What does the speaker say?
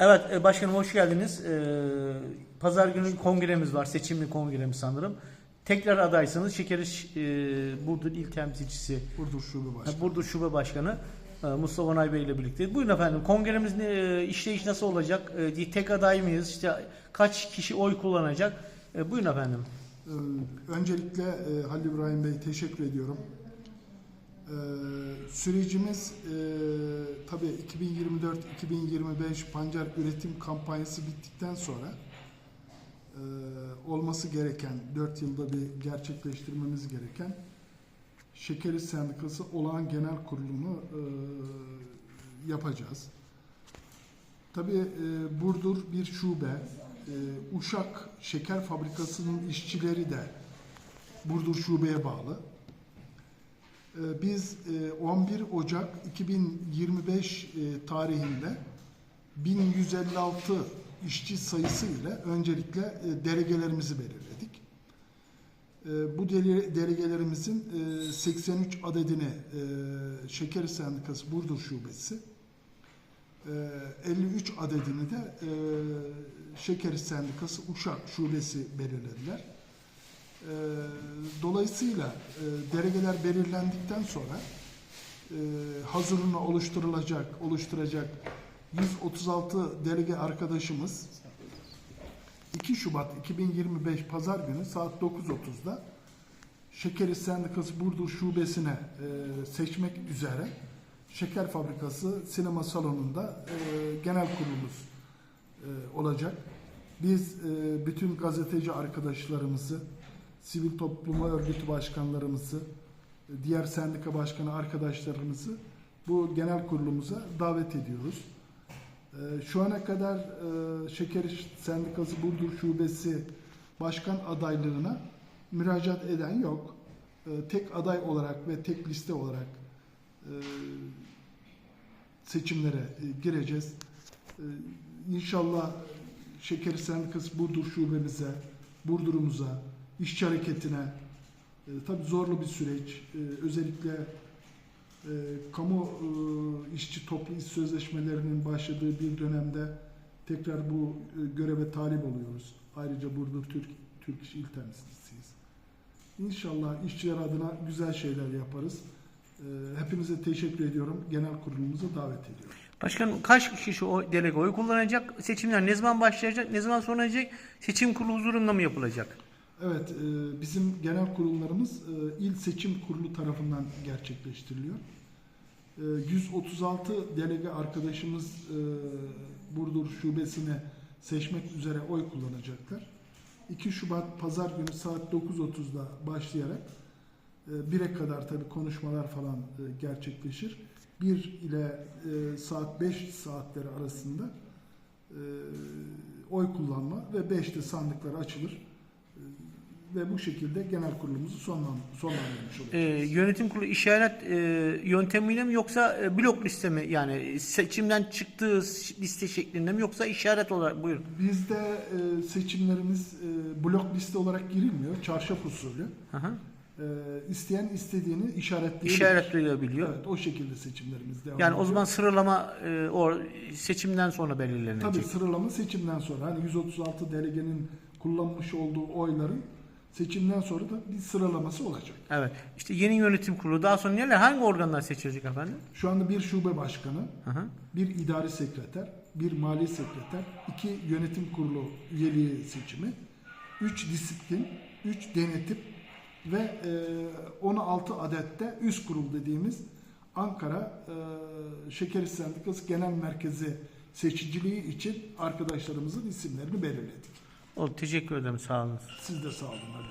Evet e, başkanım hoş geldiniz. E, Pazar günü kongremiz var. Seçimli kongremiz sanırım. Tekrar adaysınız. Şekeri e, Burdur İl Temsilcisi, Burdur Şube Başkanı. Burdur Şube Başkanı Mustafa Onay Bey ile birlikte. Buyurun efendim. Kongremiz işleyiş nasıl olacak? Tek aday mıyız? İşte kaç kişi oy kullanacak? Buyurun efendim. Ee, öncelikle Halil İbrahim Bey teşekkür ediyorum. Ee, sürecimiz e, tabii 2024-2025 pancar üretim kampanyası bittikten sonra e, olması gereken 4 yılda bir gerçekleştirmemiz gereken Şekeri Sendikası olağan genel kurulunu e, yapacağız. Tabii e, Burdur bir şube, e, Uşak Şeker Fabrikası'nın işçileri de Burdur Şube'ye bağlı. E, Biz e, 11 Ocak 2025 e, tarihinde 1156 işçi sayısı ile öncelikle e, delegelerimizi belirledik. E, Bu dele- delegelerimizin e, 83 adedini e, Şeker Sendikası Burdur Şubesi, ee, 53 adedini de e, Şeker Sendikası Uşak Şubesi belirlediler. Dolayısıyla e, delegeler belirlendikten sonra e, hazırlığına oluşturulacak, oluşturacak 136 delege arkadaşımız 2 Şubat 2025 Pazar günü saat 9.30'da Şekeri Sendikası Burdur Şubesi'ne e, seçmek üzere Şeker Fabrikası sinema salonunda e, genel kurulumuz e, olacak. Biz e, bütün gazeteci arkadaşlarımızı, sivil toplum örgütü başkanlarımızı, e, diğer sendika başkanı arkadaşlarımızı bu genel kurulumuza davet ediyoruz. E, şu ana kadar e, Şeker Sendikası Burdur Şubesi başkan adaylığına müracaat eden yok. Tek aday olarak ve tek liste olarak seçimlere gireceğiz. İnşallah Şeker Sendikası Burdur şubemize, Burdur'umuza, işçi hareketine e, tabii zorlu bir süreç. E, özellikle e, kamu e, işçi toplu iş sözleşmelerinin başladığı bir dönemde tekrar bu e, göreve talip oluyoruz. Ayrıca Burdur Türk Türk İş İl Temsilcisiyiz. İnşallah işçiler adına güzel şeyler yaparız. Ee, Hepinize teşekkür ediyorum. Genel kurulumuza davet ediyorum. Başkanım kaç kişi o delege oy kullanacak? Seçimler ne zaman başlayacak? Ne zaman sona erecek? Seçim kurulu huzurunda mı yapılacak? Evet, e, bizim genel kurullarımız e, il seçim kurulu tarafından gerçekleştiriliyor. E, 136 delege arkadaşımız e, Burdur şubesine seçmek üzere oy kullanacaklar. 2 Şubat Pazar günü saat 9.30'da başlayarak e, 1'e kadar tabii konuşmalar falan e, gerçekleşir. 1 ile e, saat 5 saatleri arasında e, oy kullanma ve 5'te sandıklar açılır. Ve bu şekilde genel kurulumuzu sonlan, sonlandırmış olacağız. Ee, yönetim kurulu işaret e, yöntemiyle mi yoksa e, blok liste mi? Yani seçimden çıktığı liste şeklinde mi yoksa işaret olarak buyurun. Bizde e, seçimlerimiz e, blok liste olarak girilmiyor. Çarşaf usulü. Hı hı. E, isteyen istediğini işaretleyebilir. İşaretleyebiliyor. Evet, o şekilde seçimlerimiz devam Yani o ediyor. zaman sıralama e, o seçimden sonra belirlenecek. Tabii sıralama seçimden sonra. Hani 136 delegenin kullanmış olduğu oyların seçimden sonra da bir sıralaması olacak. Evet. İşte yeni yönetim kurulu daha sonra neler hangi organlar seçilecek efendim? Şu anda bir şube başkanı, Hı hı. bir idari sekreter, bir mali sekreter, iki yönetim kurulu üyeliği seçimi, üç disiplin, üç denetim ve e, 16 adette üst kurul dediğimiz Ankara e, Şeker Sendikası Genel Merkezi seçiciliği için arkadaşlarımızın isimlerini belirledik. Oldu. Teşekkür ederim. Sağ olun. Siz de sağ olun. Hadi.